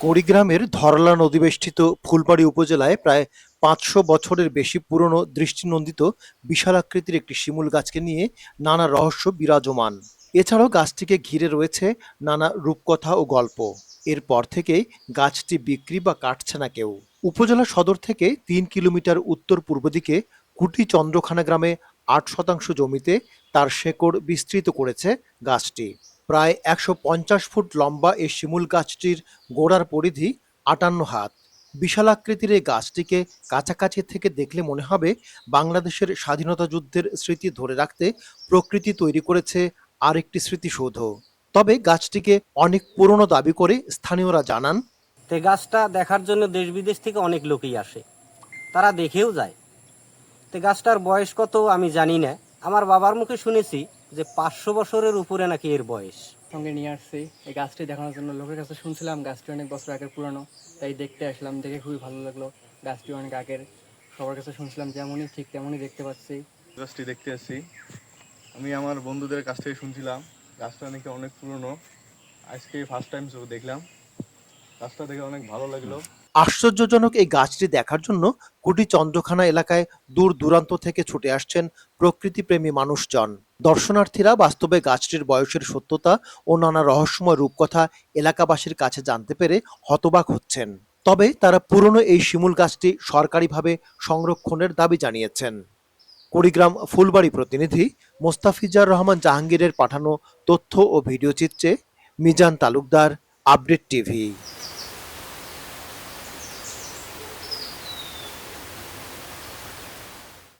কুড়িগ্রামের ধরলা নদীবেষ্টিত ফুলবাড়ি উপজেলায় প্রায় পাঁচশো বছরের বেশি পুরনো দৃষ্টিনন্দিত বিশাল আকৃতির একটি শিমুল গাছকে নিয়ে নানা রহস্য বিরাজমান। এছাড়াও গাছটিকে ঘিরে রয়েছে নানা রূপকথা ও গল্প। এরপর থেকেই গাছটি বিক্রি বা কাটছে না কেউ। উপজেলা সদর থেকে তিন কিলোমিটার উত্তর পূর্ব দিকে কুটি চন্দ্রখানা গ্রামে আট শতাংশ জমিতে তার শেকড় বিস্তৃত করেছে গাছটি। প্রায় একশো পঞ্চাশ ফুট লম্বা এই শিমুল গাছটির গোড়ার পরিধি আটান্ন হাত। বিশালাকৃতির এই গাছটিকে কাছাকাছি থেকে দেখলে মনে হবে বাংলাদেশের স্বাধীনতা যুদ্ধের স্মৃতি ধরে রাখতে প্রকৃতি তৈরি করেছে আরেকটি স্মৃতিসৌধ। তবে গাছটিকে অনেক পুরনো দাবি করে স্থানীয়রা জানান, তে গাছটা দেখার জন্য দেশ বিদেশ থেকে অনেক লোকই আসে। তারা দেখেও যায়। তে গাছটার বয়স কত আমি জানি না। আমার বাবার মুখে শুনেছি যে পাঁচশো বছরের উপরে নাকি এর বয়স? সঙ্গে নিয়ে আসছি। এই গাছটি দেখানোর জন্য লোকের কাছে শুনছিলাম গাছটি অনেক বছর আগের পুরনো তাই দেখতে আসলাম দেখে খুবই ভালো লাগল। গাছটি অনেক আগের সবার কাছে শুনছিলাম যেমনই ঠিক তেমনই দেখতে পাচ্ছি। গাছটি দেখতে আসছি। আমি আমার বন্ধুদের কাছ থেকে শুনছিলাম গাছটা নাকি অনেক পুরনো। আজকে ফার্স্ট টাইম দেখলাম। গাছটা দেখে অনেক ভালো লাগল। আশ্চর্যজনক এই গাছটি দেখার জন্য কুটি চন্দ্রখানা এলাকায় দূর দূরান্ত থেকে ছুটে আসছেন প্রকৃতিপ্রেমী মানুষজন। দর্শনার্থীরা বাস্তবে গাছটির বয়সের সত্যতা ও নানা রহস্যময় রূপকথা এলাকাবাসীর কাছে জানতে পেরে হতবাক হচ্ছেন। তবে তারা পুরনো এই শিমুল গাছটি সরকারিভাবে সংরক্ষণের দাবি জানিয়েছেন। কুড়িগ্রাম ফুলবাড়ি প্রতিনিধি মোস্তাফিজার রহমান জাহাঙ্গীরের পাঠানো তথ্য ও ভিডিও চিত্রে মিজান তালুকদার, আপডেট টিভি।